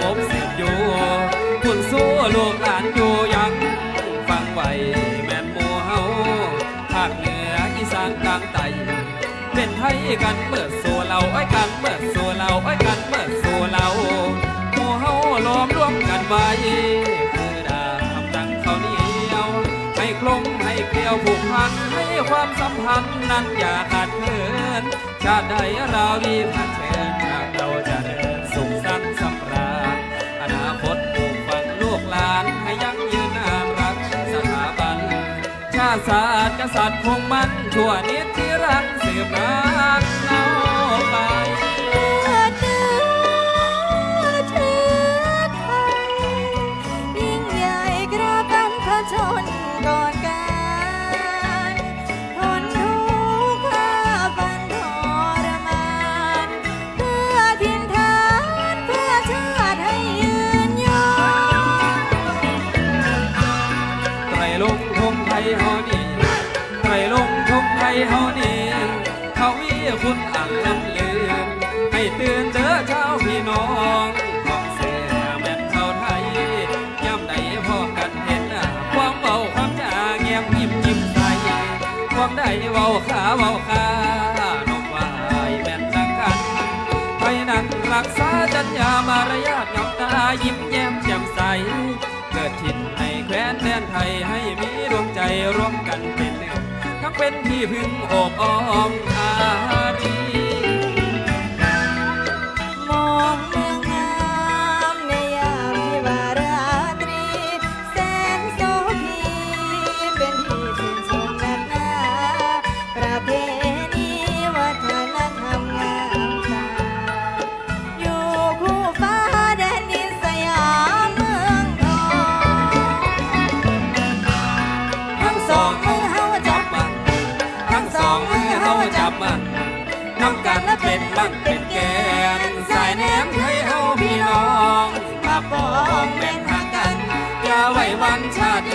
งบสิอยู่คุณสู้ลูกหลานอยู่ยังฟังไว้แม่นหมูเฮาภาคเหนืออีสานกลางไตเป็นไทยกันเมื่อสู่เราอ้อยกันเมื่อสู่เราอ้อยกันเมื่อสู่เราหมูเฮาล้อมรวมกันไว้คือดาบดังเขาเหนียวให้คลมให้เกลียวผูกพันให้ความสัมพันธ์นั้นอย่าขาดเคินชาติใดเราวีพันเชิญหากเราจะเดิน ศาสตร์กษัตริย์คงมันชั่วนิดที่รักสืบนานเอาไปเลื อยยิ่งให้ลงทงไทยเฮานี่ไทยเฮานี่เขาวิคุณอันลำลืมให้เตือนเด้อชาพี่น้องของเสียแม่นเขาไทยย่ำใดพอกันเห็นความเบาความจางแง้มยิ้มยิ้มใสความใดเว้าขาเว้าขานกวายแม่นดังกันไทยนั้นรักษาจัญญามารยาทหยอกตายิ้มแย้มแจ่มใสเกิดถิ่นในแคว้นแดนไทยให้มีดวงใจร่วมกันเป็น เป็นที่พึ่งอบอ้อมอา และเป็ดบันเป็ดแกมสายแนมให้เฮาพี่น้องมาปองเป็นหากันอย่าไว้วันชาติ